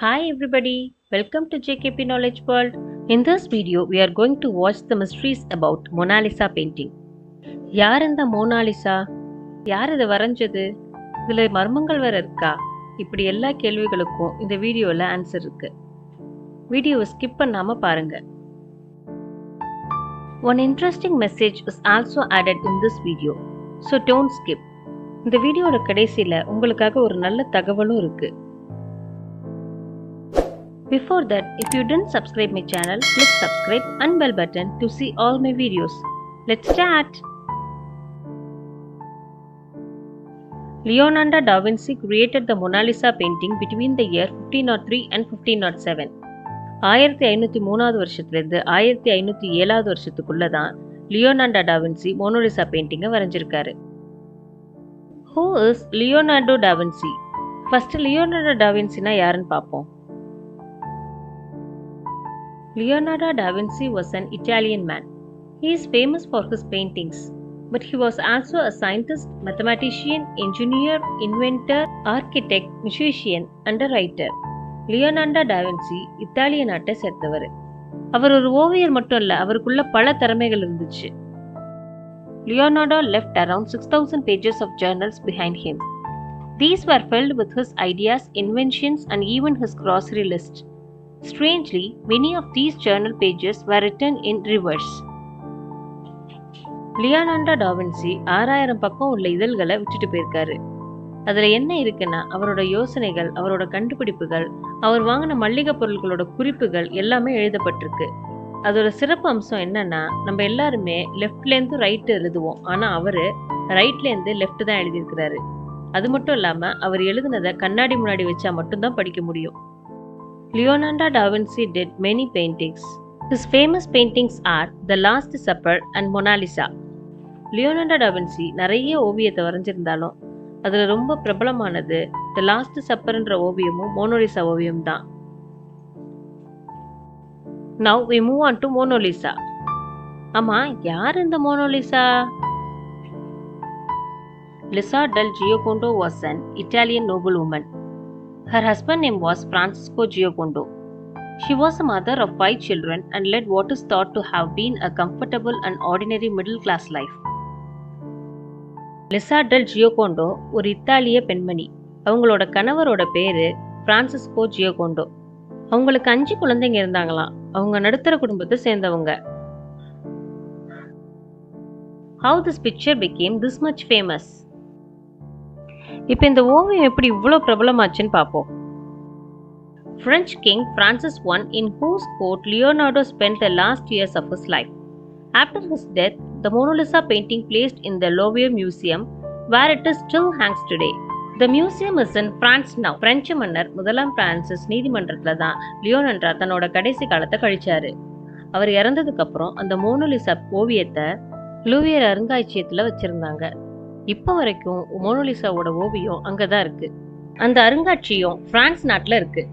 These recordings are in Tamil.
Hi everybody, welcome to JKP Knowledge World. In this video, we are going to watch the mysteries about Mona Lisa painting. யார் இந்த மோனாலிசா யார் இதை வரைஞ்சது? இதில் மர்மங்கள் வேற இருக்கா? இப்படி எல்லா கேள்விகளுக்கும் இந்த வீடியோவில் ஆன்சர் இருக்கு. வீடியோவை ஸ்கிப் பண்ணாமல் பாருங்க. One interesting message is also added in this video so don't skip இந்த வீடியோட கடைசியில் உங்களுக்காக ஒரு நல்ல தகவலும் இருக்குது Before that, if you didn't subscribe my channel, please subscribe and bell button to see all my videos. Let's start! Leonardo da Vinci created the Mona Lisa painting between the year 1503 and 1507. ஆயிரத்தி ஐநூற்றி மூணாவது வருஷத்துலேருந்து ஆயிரத்தி ஐநூற்றி ஏழாவது வருஷத்துக்குள்ளே தான் Leonardo da Vinci Mona Lisa பெயிண்டிங்கை வரைஞ்சிருக்காரு who is Leonardo da Vinci first Leonardo டாவின்சினா யாருன்னு பார்ப்போம் Leonardo da Vinci was an Italian man. He is famous for his paintings, but he was also a scientist, mathematician, engineer, inventor, architect, musician, and a writer. Leonardo da Vinci இத்தாலிய நாட்டை சேர்ந்தவர் அவர் ஒரு ஓவியர் மட்டும் இல்ல அவருக்குள்ள பல திறமைகள் இருந்துச்சு Leonardo left around 6000 pages of journals behind him. These were filled with his ideas, inventions, and even his grocery list. Strangely, many of these journal pages were written in reverse. Leonardo da Vinci ஆறாயிரம் பக்கம் உள்ள இதழ்களை விட்டுட்டு போயிருக்காரு. அதில் என்ன இருக்குன்னா அவரோட யோசனைகள் அவரோட கண்டுபிடிப்புகள் அவர் வாங்கின மல்லிகை பொருட்களோட குறிப்புகள் எல்லாமே எழுதப்பட்டிருக்கு. அதோட சிறப்பு அம்சம் என்னன்னா நம்ம எல்லாருமே லெஃப்ட்லேருந்து ரைட்டு எழுதுவோம். ஆனால் அவர் ரைட்லேருந்து லெஃப்ட் தான் எழுதியிருக்கிறாரு. அது மட்டும் இல்லாமல் அவர் எழுதுனதை கண்ணாடி முன்னாடி வச்சா மட்டும்தான் படிக்க முடியும். Leonardo da Vinci did many paintings. His famous paintings are The Last Supper and Mona Lisa. Leonardo நிறைய ஓவியத்தை வரைஞ்சிருந்தாலும் அதில் ரொம்ப பிரபலமானது த லாஸ்ட் சப்பர்ன்ற ஓவியமும் மோனோலிசா ஓவியம் தான் now we move on to Mona Lisa ஆமாம் யார் இந்த Mona Lisa Lisa del Giocondo was an Italian noble woman Her husband name was Francisco Giocondo. She was a mother of five children and led what is thought to have been a comfortable and ordinary middle class life. Lisa del Giocondo ஒரு இத்தாலிய பெண்மணி அவங்களோட கணவரோட பேரு பிரான்சிஸ்கோ ஜியோகோண்டோ அவங்களுக்கு அஞ்சு குழந்தைங்க இருந்தாங்களாம் அவங்க நடுத்தர குடும்பத்தை சேர்ந்தவங்க how this picture became this much famous இப்போ இந்த ஓவியம் எப்படி இவ்வளோ பிரபலமாச்சுன்னு பார்ப்போம் French king Francis I, in whose court Leonardo spent the last years of his life. After his death, the Mona Lisa painting placed in the Louvre Museum, where it is still hangs today. The museum is in France now. French மன்னர் முதலாம் பிரான்சிஸ் நீதிமன்றத்தில் தான் லியோனன்றா தன்னோட கடைசி காலத்தை கழிச்சாரு அவர் இறந்ததுக்கு அப்புறம் அந்த மோனோலிசா ஓவியத்தை லூவியர் அருங்காட்சியத்தில் வச்சிருந்தாங்க இப்போ வரைக்கும் மோனோலிசாவோட ஓவியம் அங்கதான் இருக்கு அந்த அருங்காட்சியம் பிரான்ஸ் நாட்டுல இருக்கு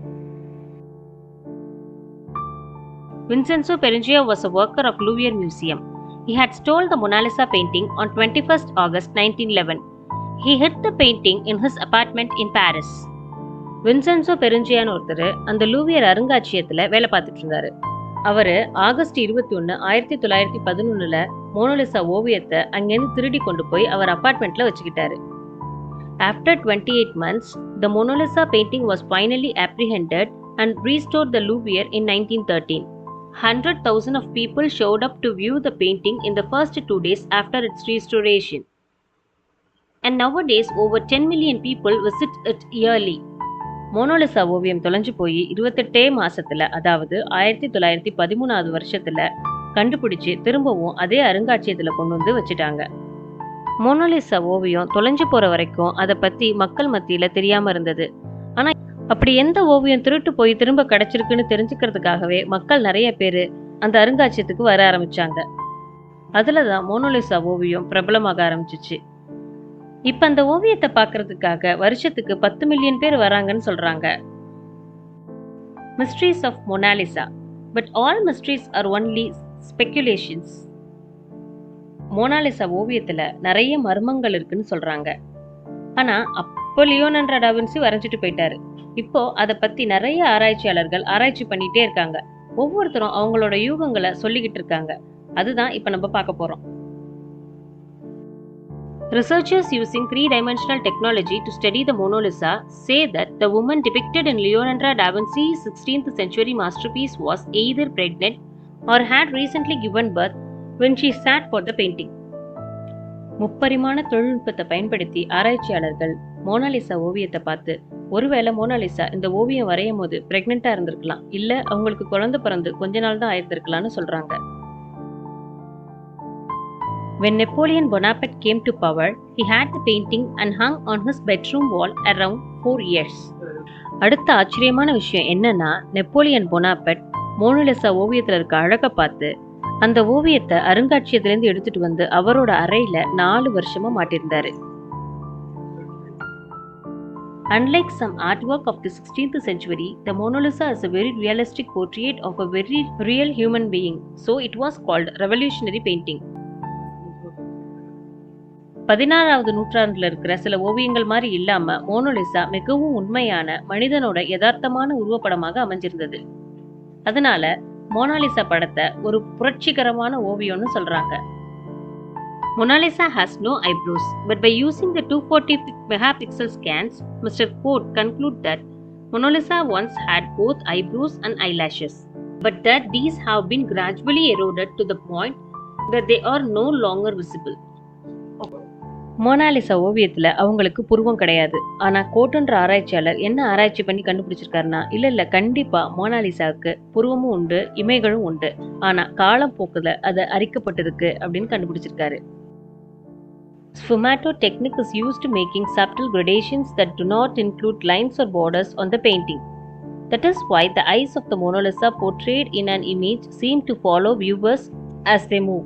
Vincenzo Peruggia was a worker of Louvre Museum. He had stole the Mona Lisa painting on 21st August 1911. He hid the painting in his apartment in Paris. Vincenzo பெருஞ்சியான்னு ஒருத்தர் அந்த லூவியர் அருங்காட்சியத்துல வேலை பார்த்துட்டு இருந்தாரு அவர் ஆகஸ்ட் இருபத்தி ஒன்று ஆயிரத்தி தொள்ளாயிரத்தி பதினொன்றில் மோனோலிசா ஓவியத்தை அங்கேருந்து திருடி கொண்டு போய் அவர் அப்பார்ட்மெண்ட்டில் வச்சுக்கிட்டாரு. After twenty eight months the Mona Lisa painting was finally apprehended and restore the Louvre in nineteen thirteen hundred thousand of people showed up to view the painting in the first two days after its restoration and nowadays over ten million people visit it yearly Mona Lisa ஓவியம் தொலைஞ்சு போய் இருபத்தெட்டே மாசத்துல அதாவது ஆயிரத்தி தொள்ளாயிரத்தி பதிமூணாவது வருஷத்துல கண்டுபிடிச்சு திரும்பவும் அதே அருங்காட்சியத்துல கொண்டு வந்து வச்சுட்டாங்க. மோனோலிசா ஓவியம் தொலைஞ்சு போற வரைக்கும் அதை பத்தி மக்கள் மத்தியில தெரியாம இருந்தது. ஆனா அப்படி எந்த ஓவியம் திருட்டு போய் திரும்ப கிடைச்சிருக்குன்னு தெரிஞ்சுக்கிறதுக்காகவே மக்கள் நிறைய பேரு அந்த அருங்காட்சியத்துக்கு வர ஆரம்பிச்சாங்க. அதுலதான் மோனோலிசா ஓவியம் பிரபலமாக ஆரம்பிச்சிச்சு. இப்போ அந்த ஓவியத்தை பார்க்கறதுக்காக வருஷத்துக்கு பத்து மில்லியன் பேர் வராங்கன்னு சொல்கிறாங்க mysteries of Mona Lisa but all mysteries are only speculations Mona Lisa ஓவியத்தில் நிறைய மர்மங்கள் இருக்குன்னு சொல்கிறாங்க ஆனால் அப்போ லியோனன்ற டாவின்சி வரைஞ்சிட்டு போயிட்டாரு. இப்போ அதை பற்றி நிறைய ஆராய்ச்சியாளர்கள் ஆராய்ச்சி பண்ணிகிட்டே இருக்காங்க. ஒவ்வொருத்தரும் அவங்களோட யூகங்களை சொல்லிக்கிட்டு இருக்காங்க. அதுதான் இப்போ நம்ம பார்க்க போகிறோம் Researchers using three-dimensional technology to study the Mona Lisa say that the woman depicted in Leonardo da Vinci's 16th century masterpiece was either pregnant or had recently given birth when she sat for the painting. முப்பரிமாண தொழில்நுட்பத்தை பயன்படுத்தி ஆராய்ச்சியாளர்கள் மோனாலிசா ஓவியத்தை பார்த்து ஒருவேளை மோனாலிசா இந்த ஓவியம் வரையும் போது பிரெக்னெண்ட்டாக இருந்திருக்கலாம் இல்லை அவங்களுக்கு குழந்தை பிறந்து கொஞ்ச நாள் தான் ஆயிருந்திருக்கலாம்னு சொல்கிறாங்க When Napoleon Bonaparte came to power, he had the painting and hung on his bedroom wall around four years. அடுத்த ஆச்சரியமான விஷயம் என்னன்னா நெப்போலியன் பொனாபட் மோனலிசா ஓவியத்துல இருக்க அழகை பார்த்து அந்த ஓவியத்தை அருங்காட்சியகத்திலேருந்து எடுத்துட்டு வந்து அவரோட அறையில நாலு வருஷமா மாட்டிருந்தாரு Unlike some artwork of the 16th century, the Mona Lisa is a very realistic portrait of a very real human being, so it was called revolutionary painting. பதினாறாவது நூற்றாண்டுல இருக்கிற சில ஓவியங்கள் மாதிரி இல்லாம மோனோலிசா மிகவும் உண்மையான மனிதனோட யதார்த்தமான உருவப்படமாக அமைஞ்சிருந்தது அதனால மோனாலிசா படத்தை ஒரு புரட்சிகரமான ஓவியம்னு சொல்றாங்க Mona Lisa has no eyebrows, but by using the 240 megapixel scans, Mr. Ford conclude that Mona Lisa once had both eyebrows and eyelashes, but that these have been gradually eroded to the point that they are no longer visible. Mona Lisa ஓவியத்துல அவங்களுக்கு புருவம் கிடையாது ஆனா கோட்டுன்ற ஆராய்ச்சியாளர் என்ன ஆராய்ச்சி பண்ணி கண்டுபிடிச்சிருக்காருன்னா இல்ல இல்ல கண்டிப்பா மோனாலிசாவுக்கு புருவமும் உண்டு இமைகளும் உண்டு ஆனா காலம் போக்குல அது அரிக்கப்பட்டிருக்கு அப்படின்னு கண்டுபிடிச்சிருக்காரு Sfumato technique is used to making subtle gradations that do not include lines or borders on the painting. That is why the eyes of the Mona Lisa portrayed in an image seem to follow viewers as they move.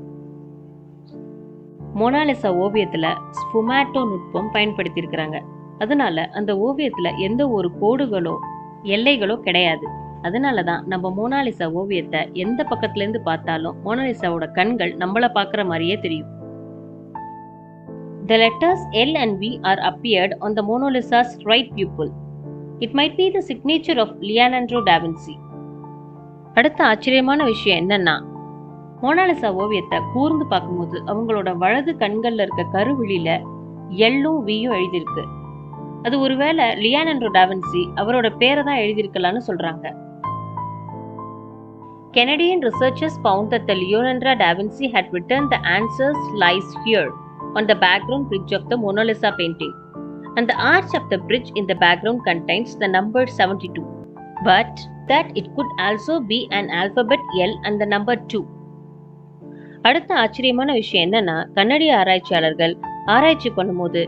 Mona Lisa ஓவியத்துல sfumato நுட்பம் பயன்படுத்தியிருக்கிறாங்க அதனால அந்த ஓவியத்துல எந்த ஒரு கோடுகளோ எல்லைகளோ கிடையாது அதனால தான் நம்ம மோனாலிசா ஓவியத்தை எந்த பக்கத்துல இருந்து பார்த்தாலும் மோனாலிசாவோட கண்கள் நம்மள பார்க்குற மாதிரியே தெரியும் The letters L and V are appeared on the Mona Lisa's right pupil. It might be the signature of Leonardo da Vinci. அடுத்த ஆச்சரியமான விஷயம் என்னன்னா மோனாலிசா ஓவியத்தை கூர்ந்து பார்க்கும்போது அவங்களோட வலது கண்கள்ல இருக்க கருவிழியில எல்லும் வியும் எழுதியிருக்கு அது ஒருவேளை லியானன்ட்ரோ டாவின்சி அவரோட பேரை தான் எழுதியிருக்கலாம்னு சொல்றாங்க Canadian researchers found that the Leonardo da Vinci had written the answers lies here on the background bridge of the Mona Lisa painting, and the arch of the bridge in the background contains the number 72. But that it could also be an alphabet L and the number 2. அடுத்த ஆச்சரியமான விஷயம் என்னன்னா கன்னடிய ஆராய்ச்சியாளர்கள் ஆராய்ச்சி பண்ணும்போது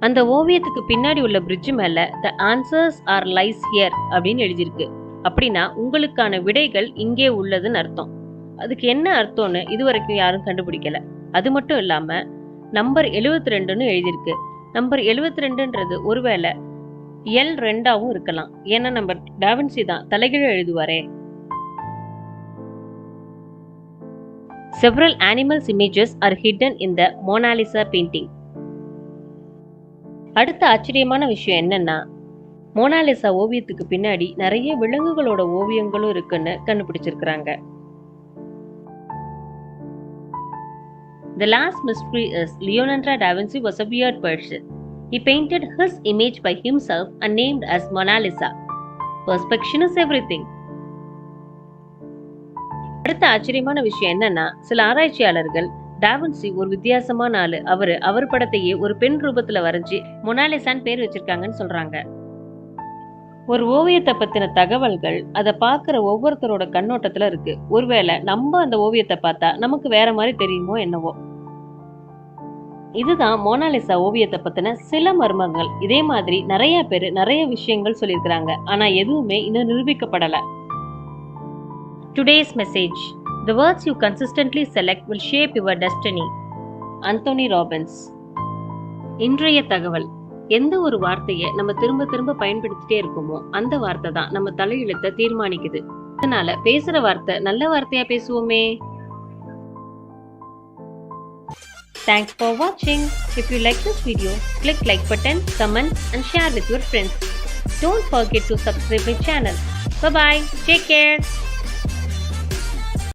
அந்த ஓவியத்துக்கு பின்னாடி உள்ள பிரிட்ஜ் மேல the answers are lies here அப்படின்னு எழுதியிருக்கு. அப்படின்னா உங்களுக்கான விடைகள் இங்கே உள்ளதுன்னு அர்த்தம். அதுக்கு என்ன அர்த்தம்னு இதுவரைக்கும் யாரும் கண்டுபிடிக்கல. அது மட்டும் இல்லாம நம்பர் 72 ரெண்டுன்னு எழுதியிருக்கு. நம்பர் 72 ரெண்டுன்றது ஒருவேளை எல் ரெண்டாவும் இருக்கலாம். ஏன்னா நம்ம டாவின்சி தான் தலைகீழ எழுதுவாரே. Several animals images are hidden in the Mona Lisa painting. அடுத்த ஆச்சரியமான விஷயம் என்னன்னா மோனாலிசா ஓவியத்துக்கு பின்னாடி நிறைய விலங்குகளோட ஓவியங்களும் இருக்குன்னு கண்டுபிடிச்சிருக்கிறாங்க The last mystery is Leonardo da Vinci was a weird person. He painted his image by himself and named as Mona Lisa. Perspection is everything. அடுத்த ஆச்சரியமான விஷயம் என்னன்னா சில ஆராய்ச்சியாளர்கள் டாவின்சி ஒரு வித்தியாசமான ஆளு. அவரு அவர் படத்தையே ஒரு பெண் ரூபத்துல வரைஞ்சி மொனாலிசான் பேர் வச்சிருக்காங்கன்னு சொல்றாங்க. ஒரு ஓவியத்தை பத்தின தகவல்கள் அதை பார்க்குற ஒவ்வொருத்தரோட கண்ணோட்டத்துல இருக்கு. ஒருவேளை நம்ம அந்த ஓவியத்தை பார்த்தா நமக்கு வேற மாதிரி தெரியுமோ என்னவோ. இதுதான் மோனாலிசா ஓவியத்தை பத்தின சில மர்மங்கள். இதே மாதிரி நிறைய பேர் நிறைய விஷயங்கள் சொல்லியிருக்கிறாங்க. ஆனா எதுவுமே இன்னும் நிரூபிக்கப்படல. Today's message The words you consistently select will shape your destiny. Anthony Robbins இன்றைய தகவல் எந்த ஒரு வார்த்தையை நம்ம திரும்ப திரும்ப பயன்படுத்திட்டே இருக்கோமோ அந்த வார்த்தை தான் நம்ம தலையெழுத்த தீர்மானிக்குது அதனால பேசுற வார்த்தை நல்ல வார்த்தையா பேசுவோமே தேங்க்ஸ் ஃபார் வாட்சிங் if you like this video click like button comment and share with your friends don't forget to subscribe my channel bye take care